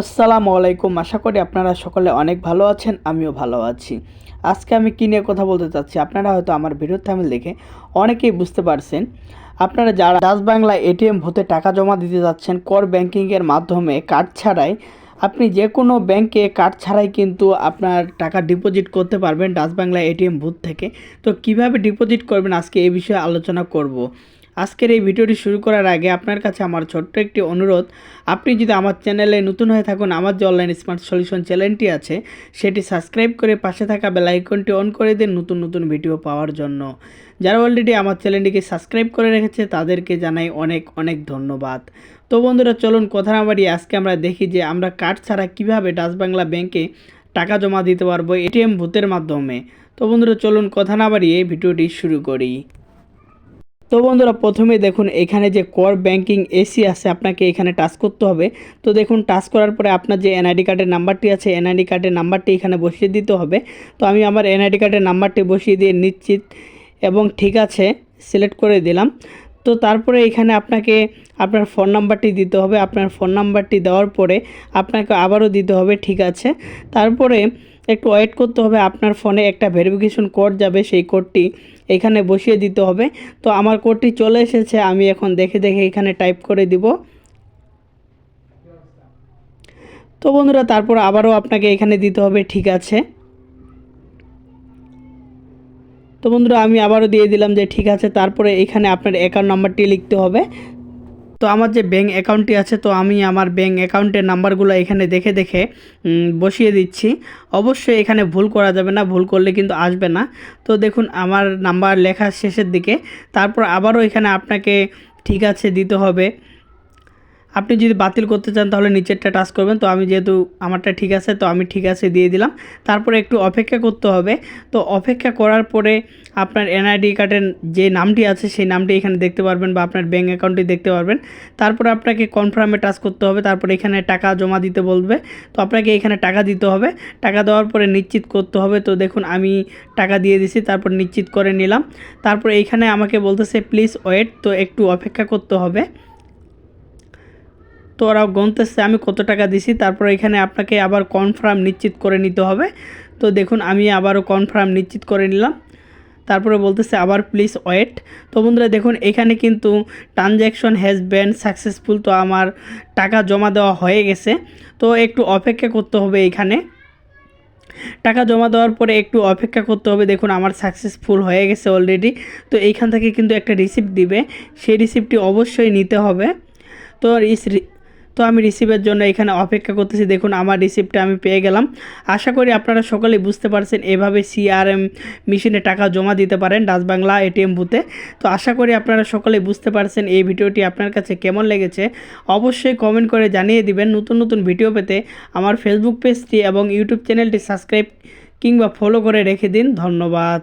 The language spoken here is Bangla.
আসসালামু আলাইকুম। আশা করি আপনারা সকলে অনেক ভালো আছেন, আমিও ভালো আছি। আজকে আমি কী নিয়ে কথা বলতে চাচ্ছি, আপনারা হয়তো আমার ভিডিও থামেল দেখে অনেকেই বুঝতে পারছেন। আপনারা যারা ডাচ বাংলা এটিএম ভূতে টাকা জমা দিতে যাচ্ছেন, কর ব্যাংকিংয়ের মাধ্যমে কার্ড ছাড়াই, আপনি যে কোনো ব্যাংকে কার্ড ছাড়াই কিন্তু আপনার টাকা ডিপোজিট করতে পারবেন ডাচ বাংলা এটিএম ভূত থেকে। তো কীভাবে ডিপোজিট করবেন, আজকে এই বিষয়ে আলোচনা করব। আজকের এই ভিডিওটি শুরু করার আগে আপনার কাছে আমার ছোট্ট একটি অনুরোধ। আপনি যদি আমার চ্যানেলে নতুন হয়ে থাকুন, আমার যে অনলাইন স্মার্ট সলিউশন চ্যানেলটি আছে, সেটি সাবস্ক্রাইব করে পাশে থাকা বেল আইকনটি অন করে দিন নতুন নতুন ভিডিও পাওয়ার জন্য। যারা অলরেডি আমার চ্যানেলটিকে সাবস্ক্রাইব করে রেখেছে, তাদেরকে জানাই অনেক অনেক ধন্যবাদ। তো বন্ধুরা, চলুন কথা না বাড়িয়ে আজকে আমরা দেখি যে আমরা কার্ড ছাড়া কীভাবে ডাচ বাংলা ব্যাংকে টাকা জমা দিতে পারব এটিএম ভূতের মাধ্যমে। তো বন্ধুরা, চলুন কথা না বাড়িয়ে ভিডিওটি শুরু করি। তো বন্ধুরা প্রথমে দেখুন, এখানে যে কর ব্যাংকিং এসি আছে, আপনাকে এখানে টাচ করতে হবে। তো দেখুন টাচ করার পরে আপনার যে এনআইডি কার্ডের নাম্বারটি আছে এনআইডি কার্ডের নাম্বারটি এখানে বসিয়ে দিতে হবে। তো আমি আমার এনআইডি কার্ডের নাম্বারটি বসিয়ে দিয়ে নিশ্চিত এবং ঠিক আছে সিলেক্ট করে দিলাম। তো তারপরে এখানে আপনাকে আপনার ফোন নাম্বারটি দিতে হবে। আপনার ফোন নাম্বারটি দেওয়ার পরে আপনাকে আবারও দিতে হবে, ঠিক আছে? তারপরে একটু ওয়েট করতে হবে, আপনার ফোনে একটা ভেরিফিকেশন কোড যাবে, সেই কোডটি এখানে বসিয়ে দিতে হবে। তো আমার কোডটি চলে এসেছে, আমি এখন দেখে দেখে এখানে টাইপ করে দিব। তো বন্ধুরা, তারপর আবারও আপনাকে এখানে দিতে হবে, ঠিক আছে? তো বন্ধুরা, আমি আবারও দিয়ে দিলাম যে ঠিক আছে, তারপরে এখানে আপনার অ্যাকাউন্ট নাম্বারটি লিখতে হবে। তো আমার যে ব্যাঙ্ক অ্যাকাউন্টটি আছে, তো আমি আমার ব্যাঙ্ক অ্যাকাউন্টের নাম্বারগুলো এখানে দেখে দেখে বসিয়ে দিচ্ছি। অবশ্যই এখানে ভুল করা যাবে না, ভুল করলে কিন্তু আসবে না। তো দেখুন, আমার নাম্বার লেখার শেষের দিকে। তারপর আবারও এখানে আপনাকে ঠিক আছে দিতে হবে। আপনি যদি বাতিল করতে চান তাহলে নিচেরটা টাচ করবেন। তো আমি যেহেতু আমারটা ঠিক আছে, তো আমি ঠিক আছে দিয়ে দিলাম। তারপরে একটু অপেক্ষা করতে হবে। তো অপেক্ষা করার পরে আপনার এনআইডি কার্ডের যে নামটি আছে, সেই নামটি এখানে দেখতে পারবেন বা আপনার ব্যাঙ্ক অ্যাকাউন্টটি দেখতে পারবেন। তারপরে আপনাকে কনফার্মে টাচ করতে হবে। তারপরে এখানে টাকা জমা দিতে বলবে। তো আপনাকে এখানে টাকা দিতে হবে। টাকা দেওয়ার পরে নিশ্চিত করতে হবে। তো দেখুন, আমি টাকা দিয়ে দিছি, তারপর নিশ্চিত করে নিলাম। তারপর এইখানে আমাকে বলতেছে, প্লিজ ওয়েট। তো একটু অপেক্ষা করতে হবে। তো ওরা গণতেছে আমি কত টাকা দিছি, তারপর এখানে আপনাকে আবার কনফার্ম নিশ্চিত করে নিতে হবে। তো দেখুন, আমি আবারও কনফার্ম নিশ্চিত করে নিলাম। তারপরে বলতেছে আবার প্লিজ ওয়েট তো বন্ধুরা, দেখুন, এখানে কিন্তু ট্রানজ্যাকশন হ্যাজ ব্যান সাকসেসফুল তো আমার টাকা জমা দেওয়া হয়ে গেছে। তো একটু অপেক্ষা করতে হবে এখানে। টাকা জমা দেওয়ার পরে একটু অপেক্ষা করতে হবে, দেখুন, আমার সাকসেসফুল হয়ে গেছে অলরেডি তো এইখান থেকে কিন্তু একটা রিসিপ্ট দিবে, সেই রিসিপ্টটি অবশ্যই নিতে হবে। তো তো আমি রিসিভের জন্য এখানে অপেক্ষা করতেছি। দেখুন, আমার রিসিপ্টটা আমি পেয়ে গেলাম। আশা করি আপনারা সকলেই বুঝতে পারছেন, এভাবে সিআরএম মেশিনে টাকা জমা দিতে পারেন ডাচ বাংলা এটিএম বুথে তো আশা করি আপনারা সকলেই বুঝতে পারছেন এই ভিডিওটি আপনার কাছে কেমন লেগেছে। অবশ্যই কমেন্ট করে জানিয়ে দিবেন নতুন নতুন ভিডিও পেতে। আমার ফেসবুক পেজটি এবং ইউটিউব চ্যানেলটি সাবস্ক্রাইব কিংবা ফলো করে রেখে দিন। ধন্যবাদ।